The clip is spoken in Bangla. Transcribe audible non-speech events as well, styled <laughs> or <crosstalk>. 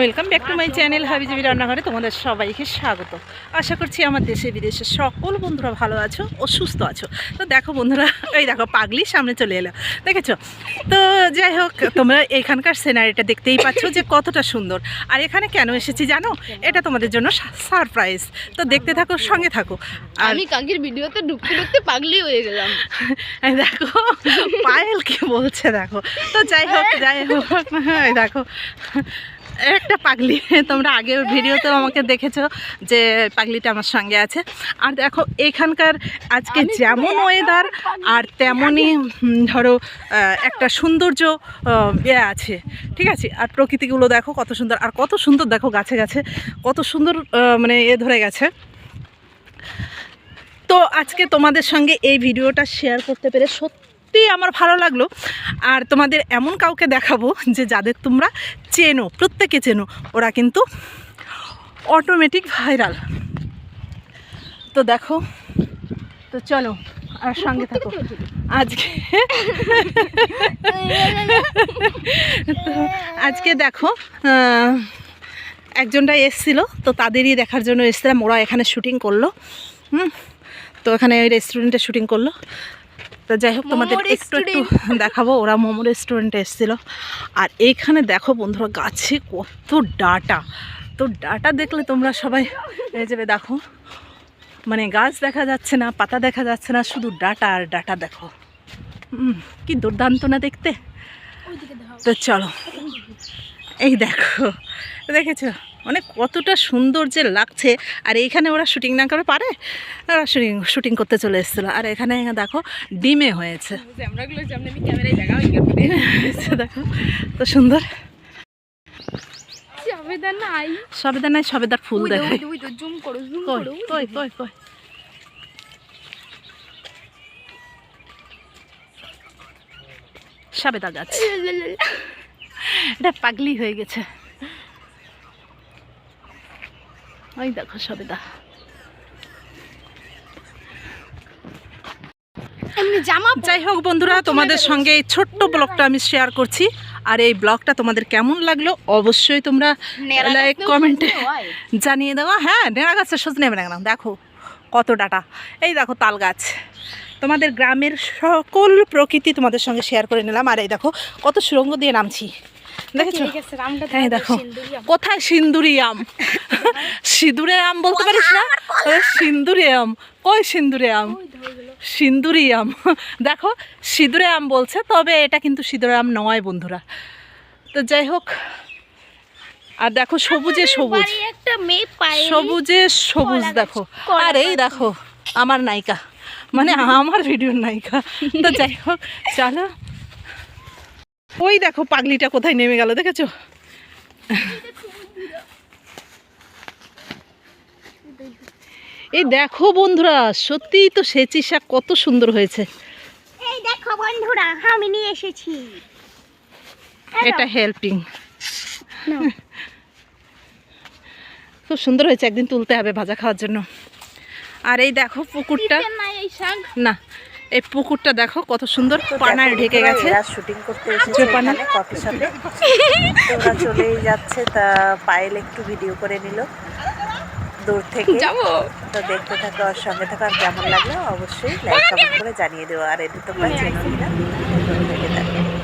Welcome back to my channel হাবিজাবি রান্নাঘরে তোমাদের সবাইকে স্বাগত। আশা করছি আমার দেশে বিদেশে সকল বন্ধুরা ভালো আছো ও সুস্থ আছো। তো দেখো বন্ধুরা এই দেখো পাগলি সামনে চলে এলো। দেখেছ? তো যাই হোক তোমরা এখানকার সিনারিটা দেখতেই পাচ্ছ যে কতটা সুন্দর। আর এখানে কেন এসেছি জানো? এটা তোমাদের জন্য সারপ্রাইজ তো দেখতে থাকো সঙ্গে থাকো। আমি কাকির ভিডিওতে ঢুকতে ঢুকতে পাগলি হয়ে গেলাম। দেখো পায়েল কি বলছে দেখো। তো যাই হোক যাই হোক দেখো। একটা পাগলি। তোমরা আগে ভিডিওতেও আমাকে দেখেছ যে পাগলিটা আমার সঙ্গে আছে। আর দেখো এখানকার আজকে যেমন ওয়েদার আর তেমনই ধরো একটা সৌন্দর্য ইয়ে আছে। ঠিক আছে? আর প্রকৃতিগুলো দেখো কত সুন্দর আর কত সুন্দর দেখো গাছে গাছে কত সুন্দর মানে এ ধরে গেছে। তো আজকে তোমাদের সঙ্গে এই ভিডিওটা শেয়ার করতে পেরে সত্যি আমার ভালো লাগল। আর তোমাদের এমন কাউকে দেখাবো যে যাদের তোমরা চেনো, প্রত্যেকে চেনো। ওরা কিন্তু অটোমেটিক ভাইরাল তো দেখো, তো চলো, আর সঙ্গে থাকো। আজকে আজকে দেখো একজনটা এসছিল, তো তাদেরই দেখার জন্য এসছিলাম। ওরা এখানে শুটিং করল। হুম, তো এখানে ওই রেস্টুরেন্টে শুটিং করল। তো যাই হোক তোমাদের একটু একটু <laughs> দেখাবো। ওরা মোমো রেস্টুরেন্টে এসেছিল। আর এইখানে দেখো বন্ধুরা গাছে কত ডাটা। তো ডাটা দেখলে তোমরা সবাই হয়ে যাবে দেখো মানে গাছ দেখা যাচ্ছে না পাতা দেখা যাচ্ছে না শুধু ডাটা আর ডাটা দেখো। কি দুর্দান্ত না দেখতে? তো চলো। এই দেখো দেখেছ? মানে কতটা সুন্দর যে লাগছে। আর এইখানে ওরা শুটিং না করে পারে ওরা শুটিং শুটিং করতে চলে এসেছিল। আর এখানে দেখো ডিমে হয়েছে। ক্যামেরায় দেখা তো সুন্দর। সবেদার নাই। সবেদার ফুল কই কই কই সবেদা গাছ এটা পাগলি হয়ে গেছে। ওই দেখো সবেদা। জামা যাই হোক বন্ধুরা তোমাদের সঙ্গে এই ছোট্ট ব্লগটা আমি শেয়ার করছি। আর এই ব্লগটা তোমাদের কেমন লাগল অবশ্যই তোমরা লাইক কমেন্টে জানিয়ে দেওয়া হ্যাঁ নেড়া গাছের সজনে নেবে না দেখো কত ডাটা। এই দেখো তাল গাছ। তোমাদের গ্রামের সকল প্রকৃতি তোমাদের সঙ্গে শেয়ার করে নিলাম। আর এই দেখো কত সুরঙ্গ দিয়ে নামছি। দেখেছ? হ্যাঁ দেখো। কোথায় সিন্দুরি আম? সিঁদুরে আম বলতে পারিস না? সিন্দুরে আম। কই সিন্দুরে আম? সিন্দুরি আম। দেখো সিঁদুরে আম বলছে তবে এটা কিন্তু সিঁদুরে আম নয় বন্ধুরা। তো যাই হোক আর দেখো সবুজে সবুজ। সবুজে সবুজ দেখো। আর এই দেখো আমার নায়িকা। মানে আমার ভিডিওর নায়িকা। তো যাই হোক চলো। ওই দেখো পাগলিটা কোথায় নেমে গেল দেখেছ? এই দেখো বন্ধুরা সত্যিই তো সেচি শাক কত সুন্দর হয়েছে। এই দেখো বন্ধুরা আমি নিয়ে এসেছি। এটা হেল্পিং খুব সুন্দর হয়েছে একদিন তুলতে হবে ভাজা খাওয়ার জন্য। আর এই দেখো পুকুরটা না এই পুকুরটা দেখো কত সুন্দর পানায় ঢেকে গেছে। শুটিং করতে এসেছে। এখানে কফি শপে তোরা চলেই যাচ্ছে তা পায়েল একটু ভিডিও করে নিল। দূর থেকে। যাব। তো দেখতে থাকো আর সঙ্গে থাকো আর কেমন লাগল অবশ্যই লাইক কমেন্ট করে জানিয়ে দেবো আর এটি তোমরা চেনো কিনা? থেকে থাকো।